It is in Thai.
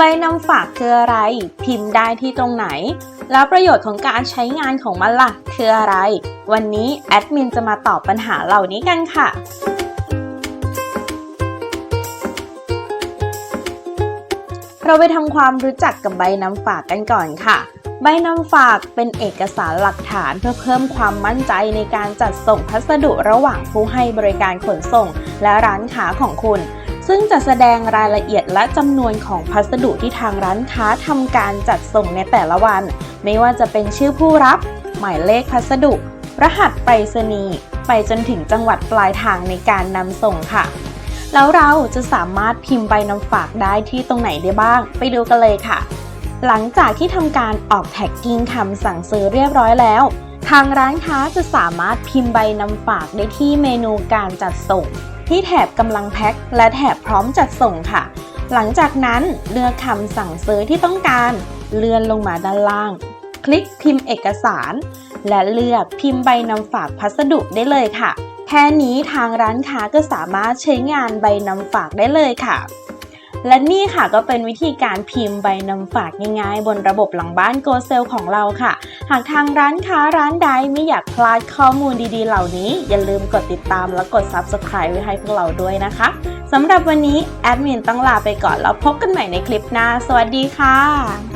ใบนำฝากคืออะไร พิมพ์ได้ที่ตรงไหน แล้วประโยชน์ของการใช้งานของมันล่ะคืออะไร วันนี้แอดมินจะมาตอบปัญหาเหล่านี้กันค่ะเราไปทำความรู้จักกับใบนำฝากกันก่อนค่ะ ใบนำฝากเป็นเอกสารหลักฐานเพื่อเพิ่มความมั่นใจในการจัดส่งพัสดุระหว่างผู้ให้บริการขนส่ง และร้านค้าของคุณ ซึ่งจะแสดงรายละเอียดและจำนวนของพัสดุที่ทางร้านค้าทำการจัดส่งในแต่ละวัน ไม่ว่าจะเป็นชื่อผู้รับ หมายเลขพัสดุ รหัสไปรษณีย์ไปจนถึงจังหวัดปลายทางในการนำส่งค่ะ แล้วเราจะสามารถพิมพ์ใบนำฝากได้ที่ตรงไหนได้บ้าง ไปดูกันเลยค่ะ หลังจากที่ทำการออกแท็กกิ้งคำสั่งซื้อเรียบร้อยแล้ว ทางร้านค้าจะสามารถพิมพ์ใบนำฝากได้ที่เมนูการจัดส่ง ที่แถบกำลังแพ็คและแถบพร้อมจัดส่งค่ะ หลังจากนั้นเลือกคำสั่งซื้อที่ต้องการ เลื่อนลงมาด้านล่าง คลิกพิมพ์เอกสาร และเลือกพิมพ์ใบนำฝากพัสดุได้เลยค่ะ แค่นี้ทางร้านค้าก็สามารถใช้งานใบนำฝากได้เลยค่ะ และนี่ค่ะก็เป็นวิธีการพิมพ์ใบนำฝากง่ายๆ บนระบบหลังบ้านโกเซลของเราค่ะ หากทางร้านค้าร้านใดไม่อยากพลาดข้อมูลดีๆ เหล่านี้ อย่าลืมกดติดตามและกด Subscribe ไว้ให้พวกเราด้วยนะคะสำหรับวันนี้แอดมินต้องลาไปก่อนแล้วพบกันใหม่ในคลิปหน้า สวัสดีค่ะ